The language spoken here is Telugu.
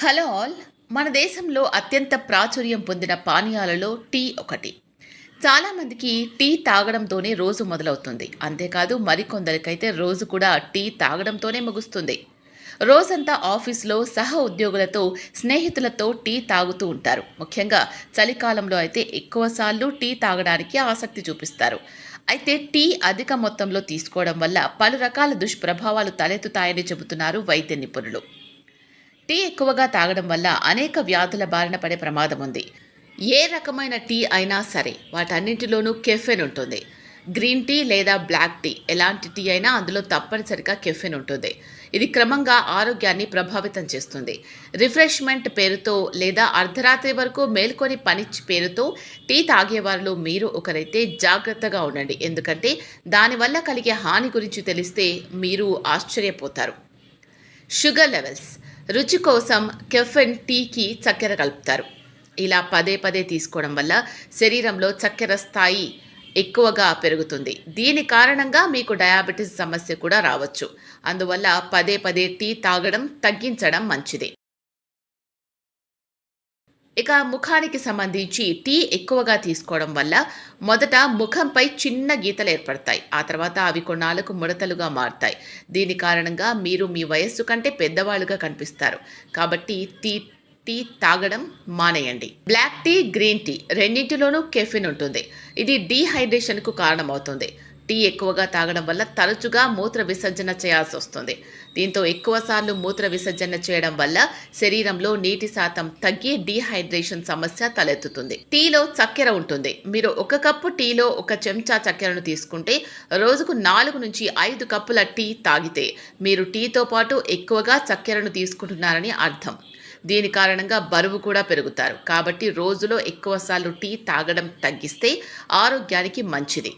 Hello all. మన దేశంలో అత్యంత ప్రాచుర్యం పొందిన పానీయాలలో టీ ఒకటి. చాలామందికి టీ తాగడంతోనే రోజు మొదలవుతుంది. అంతేకాదు మరికొందరికైతే రోజు కూడా టీ తాగడంతోనే ముగుస్తుంది. రోజంతా ఆఫీస్లో సహ ఉద్యోగులతో స్నేహితులతో టీ తాగుతూ ఉంటారు. ముఖ్యంగా చలికాలంలో అయితే ఎక్కువసార్లు టీ తాగడానికి ఆసక్తి చూపిస్తారు. అయితే టీ అధిక మొత్తంలో తీసుకోవడం వల్ల పలు రకాల దుష్ప్రభావాలు తలెత్తుతాయని చెబుతున్నారు వైద్య నిపుణులు. టీ ఎక్కువగా తాగడం వల్ల అనేక వ్యాధుల బారిన పడే ప్రమాదం ఉంది. ఏ రకమైన టీ అయినా సరే వాటన్నింటిలోనూ కెఫెన్ ఉంటుంది. గ్రీన్ టీ లేదా బ్లాక్ టీ ఎలాంటి టీ అయినా అందులో తప్పనిసరిగా కెఫెన్ ఉంటుంది. ఇది క్రమంగా ఆరోగ్యాన్ని ప్రభావితం చేస్తుంది. రిఫ్రెష్మెంట్ పేరుతో లేదా అర్ధరాత్రి వరకు మేల్కొని పని పేరుతో టీ తాగేవారిలో మీరు ఒకరైతే జాగ్రత్తగా ఉండండి. ఎందుకంటే దానివల్ల కలిగే హాని గురించి తెలిస్తే మీరు ఆశ్చర్యపోతారు. Sugar levels. రుచి కోసం కెఫెన్ టీకి చక్కెర కలుపుతారు. ఇలా పదే పదే తీసుకోవడం వల్ల శరీరంలో చక్కెర స్థాయి ఎక్కువగా పెరుగుతుంది. దీని కారణంగా మీకు డయాబెటీస్ సమస్య కూడా రావచ్చు. అందువల్ల పదే పదే టీ తాగడం తగ్గించడం మంచిది. ఇక ముఖానికి సంబంధించి టీ ఎక్కువగా తీసుకోవడం వల్ల మొదట ముఖంపై చిన్న గీతలు ఏర్పడతాయి. ఆ తర్వాత అవి కొన్నాళ్ళకు ముడతలుగా మారుతాయి. దీని కారణంగా మీరు మీ వయస్సు కంటే పెద్దవాళ్ళుగా కనిపిస్తారు. కాబట్టి టీ టీ తాగడం మానేయండి. బ్లాక్ టీ గ్రీన్ టీ రెండింటిలోనూ కెఫిన్ ఉంటుంది. ఇది డీహైడ్రేషన్కు కారణమవుతుంది. టీ ఎక్కువగా తాగడం వల్ల తరచుగా మూత్ర విసర్జన చేయాల్సి వస్తుంది. దీంతో ఎక్కువసార్లు మూత్ర విసర్జన చేయడం వల్ల శరీరంలో నీటి శాతం తగ్గి డీహైడ్రేషన్ సమస్య తలెత్తుతుంది. టీలో చక్కెర ఉంటుంది. మీరు ఒక కప్పు టీలో ఒక చెంచా చక్కెరను తీసుకుంటే రోజుకు నాలుగు నుంచి ఐదు కప్పుల టీ తాగితే మీరు టీతో పాటు ఎక్కువగా చక్కెరను తీసుకుంటున్నారని అర్థం. దీని కారణంగా బరువు కూడా పెరుగుతారు. కాబట్టి రోజులో ఎక్కువసార్లు టీ తాగడం తగ్గిస్తే ఆరోగ్యానికి మంచిది.